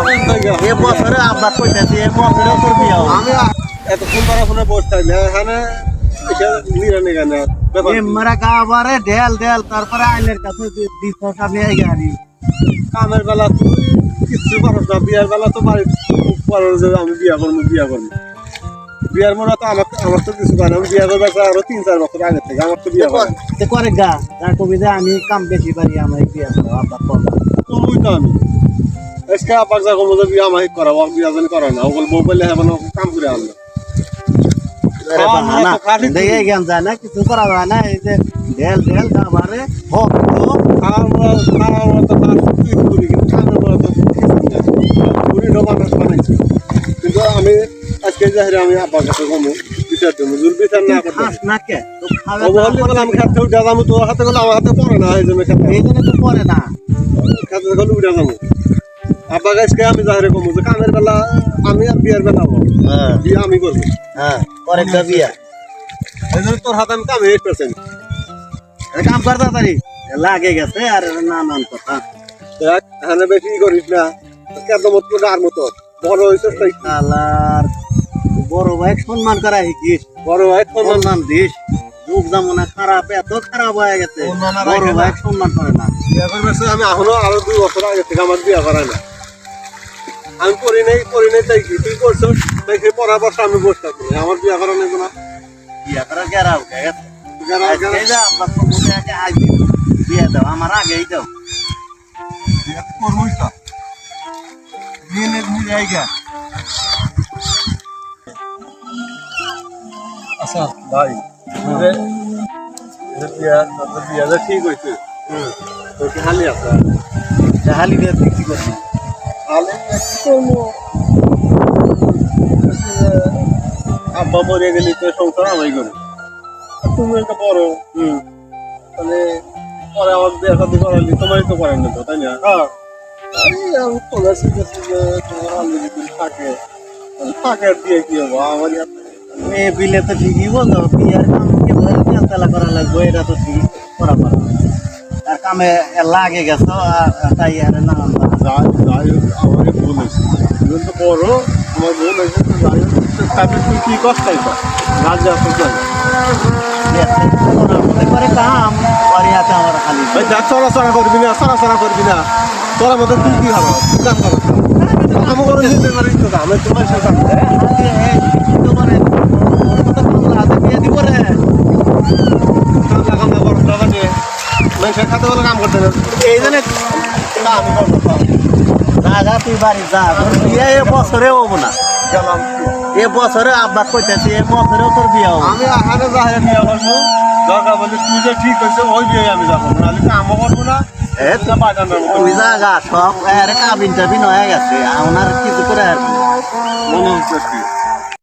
এ বছরে আব্বা কইতাছি এ বছরে তোর বিয়ে হবে আমি এত ফোন করা ফোনে বসে থাকলে এখানে নিরানি কেন ব্যাপার গাবারে ঢেল ঢেল তারপরে আইনের কাছে দিছ আমি এই গাড়ি। কামের বেলা তুই কিছু পারস না বিয়ার বেলা তো বাড়ি যে আমি বিয়া করব বিয়া করব। বিয়ার মনে তো আমার আমার তো কিছু করে আমি বিয়া করব আরও তিন চার বছর আগে থেকে আমার তো বিয়া করে তে করে গা যা কবি যে আমি কাম বেশি পারি আমার বিয়ে করো আব্বা কর। তুমি তো আমি। আজকে আপার যা কমো যে বিয়া আমার করাবো আর বিয়া জানি করে না। ওগুলো বউ হবে না কাম করে আনলো দেখে জ্ঞান যায় না কিছু করা যায় না এই যে ঢেল ঢেল গাবারে হোক তো খাওয়ার খাওয়ার মতো তার তুই করি কিন্তু খাওয়ার মতো পুরি ডোবা বানাইছি। কিন্তু আমি আজকে যাই আমি কাছে কমো বিচার দেবো যদি বিচার না করতে না কে? আমি খেতে উঠে যাব তোর হাতে গেলে আমার হাতে পড়ে না এই জন্য খেতে এই জন্য তো পরে না। খেতে গেলে উঠে যাব। আব্বা গাছকে আমি যাহারে কমো? যে কামের বেলা আমি আর বিয়ের বেলা হব। হ্যাঁ। বিয়ে আমি করব। হ্যাঁ একটা বিয়া। এই জন্য তোর হাতে আমি কামে এইট পার্সেন্ট কাম কর তাড়াতাড়ি। লাগে গেছে আর নানান কথা। এখানে বেশি করিস না। কেন মতো আর মতো। বড় হয়েছে তাই কালার বড় ভাই সম্মান করা শিখিস। বড় ভাই সম্মান দিস। যুগ জামানা খারাপ এত খারাপ হয়ে গেছে। বড় ভাই সম্মান করে না। আমি এখনও আরও দুই বছর আগে থেকে আমার বিয়ে করাই না। আমি পড়ি নাই পড়ি নাই তাই কি তুই করছ? তাই সেই পড়ার বছর আমি বসে থাকি আমার বিয়ে করা নেই না বিয়া করার গেরা উঠে গেছে বিয়ে দাও আমার আগেই দাও। বিয়ে করবোই তো। বিয়ে নেই, বিয়ে নেই আচ্ছা ভাই যে- যে বিয়া- যে ঠিক হয়েছে? হালি আছে? হালি বিয়ে তুই কি করবি হালি কি করব আব্বা মরে গেলি তো সংসার আমি করি তুমি একটা বড় হুম। তাহলে পরে আমার বিয়ে শাদি করালি তোমারই তো করেন না তাই না? হ্যাঁ। আমি আমি তোলা শিখেছি যে তোমার অলরেডি তুমি থাকে। তাহলে থাকে দিয়ে কি হব? আমার মেয়ে বিলে তো ঠিকই বলতো বিয়ার কাম কে ধরে তেলা করা লাগবে এটা তো ঠিক করা পারা আর কামে লাগে গেছে আর তাই আর কথা। যাই যাই হয়েছে তুমি তো বড় আমার ভুল হয়েছে তো যাই হোক তারপরে তুই কি যা তো যাই কাম করে আছে আমার খালি ভাই দেখ চড়াচড়া করবি না চড়াচড়া করবি না তোর মধ্যে তুই কি তুই কাম করো আমি করে নিতে পারি তো আমি তোমার সাথে মানুষের খাতে বলে কাম করতে না এই জন্য আমি করব যা তুই বাড়ি যা। বিয়ে এ বছরে হব না। গেলাম। এ বছরে আব্বা কইতেছি এ বছরেও তোর বিয়ে হব। আমি আহারে যাহারে বিয়ে করব দরকার বলে তুই যে ঠিক হয়েছে ওই বিয়ে আমি যাব। নাহলে কামও করব না। তুই যা গা সব। আরে কাবিন টাবিন হয়ে গেছে। আমার কিছু করে আর মনে হচ্ছে